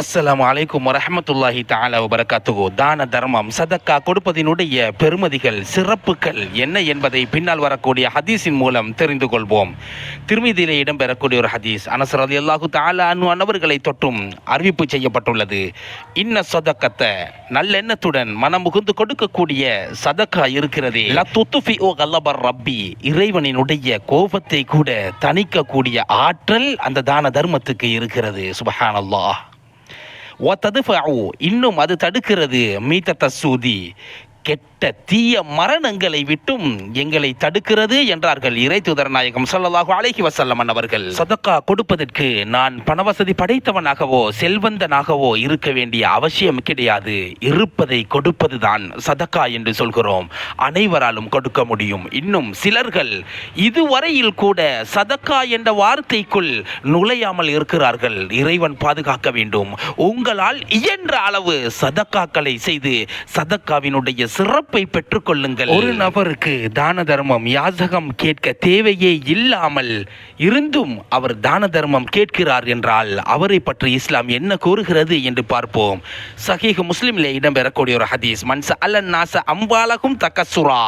அஸ்லாம் அலைக்கும் வரமத்துல்லாஹி தாலா வபரகாத்துஹு. தான தர்மம் சதக்கா கொடுப்பதினுடைய பெருமதிகள் சிறப்புகள் என்ன என்பதை பின்னால் வரக்கூடிய ஹதீஸின் மூலம் தெரிந்து கொள்வோம். திருமதியிலே இடம்பெறக்கூடிய ஒரு ஹதீஸ் அனஸ் ரலியல்லாஹு தஆலா அன்ஹு அன்னவர்களை தொட்டும் அறிவிப்பு செய்யப்பட்டுள்ளது. இன்ன சதக்கத்தை நல்லெண்ணத்துடன் மனம் முகுந்து கொடுக்கக்கூடிய சதக்கா இருக்கிறதே. லத்துத்துஃபி ஓ கல்லபர் ரப்பி இறைவனினுடைய கோபத்தை கூட தணிக்கக்கூடிய ஆற்றல் அந்த தான தர்மத்துக்கு இருக்கிறது. சுபஹானல்லாஹ். ஒத்ததுஃபு இன்னும் அது தடுக்கிறது. மீத்த தசூதி கெட்ட தீய மரணங்களை விட்டும் எங்களை தடுக்கிறது என்றார்கள் இறை தூதர் நாயகம் ஸல்லல்லாஹு அழகி வசல்லம் அவர்கள் சதக்கா கொடுப்பதற்கு நான் பணவசதி படைத்தவனாகவோ செல்வந்தனாகவோ இருக்க வேண்டிய அவசியம் கிடையாது. இருப்பதை கொடுப்பதுதான் சதக்கா என்று சொல்கிறோம். அனைவராலும் கொடுக்க முடியும். இன்னும் சிலர்கள் இதுவரையில் கூட சதக்கா என்ற வார்த்தைக்குள் நுழையாமல் இருக்கிறார்கள். இறைவன் பாதுகாக்க வேண்டும். உங்களால் இயன்ற அளவு சதக்காக்களை செய்து சதக்காவினுடைய சிறப்பை பெற்றுக்கொள்ளுங்கள். ஒரு நபருக்கு தான தர்மம் யாசகம் கேட்க தேவையே இல்லாமல் இருந்தும் அவர் தான தர்மம் கேட்கிறார் என்றால் அவரை பற்றி இஸ்லாம் என்ன கூறுகிறது என்று பார்ப்போம். சஹீஹ் முஸ்லிமில் இடம்பெறக்கூடிய ஒரு ஹதீஸ் மன்ச அல்லன் நாச அம்பாலகும் தக்கசுரா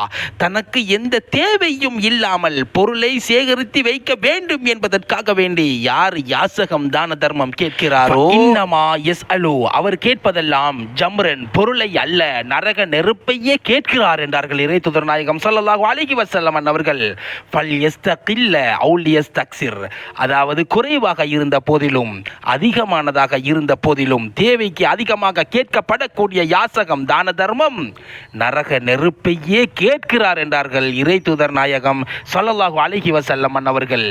தனக்கு எந்த தேவையும் இல்லாமல் பொருளை சேகரித்து வைக்க வேண்டும் என்பதற்காக வேண்டி யார் யாசகம் தான தர்மம் கேட்கிறாரோ இன்னமா எஸ் அலு அவர் கேட்பதெல்லாம் ஜம்ரன் பொருளை அல்ல நரக நெருப்பையே கேட்கிறார் என்றார்கள் இறை துதர் நாயகம் ஸல்லல்லாஹு அலிகி வசல்லம் அவர்கள் ஃபல் யஸ்தகில்ல அவுலியஸ் தக்சிர் அதாவது குறைவாக இருந்த போதிலும் அதிகமானதாக இருந்த போதிலும் தேவைக்கு அதிகமாக கேட்கப்படக்கூடிய யாசகம் தான தர்மம் நரக நெருப்பையே கேட்கிறார் என்றார்கள் இறை தூதர் நாயகம் ஸல்லல்லாஹு அலிகி வசல்லம் அவர்கள்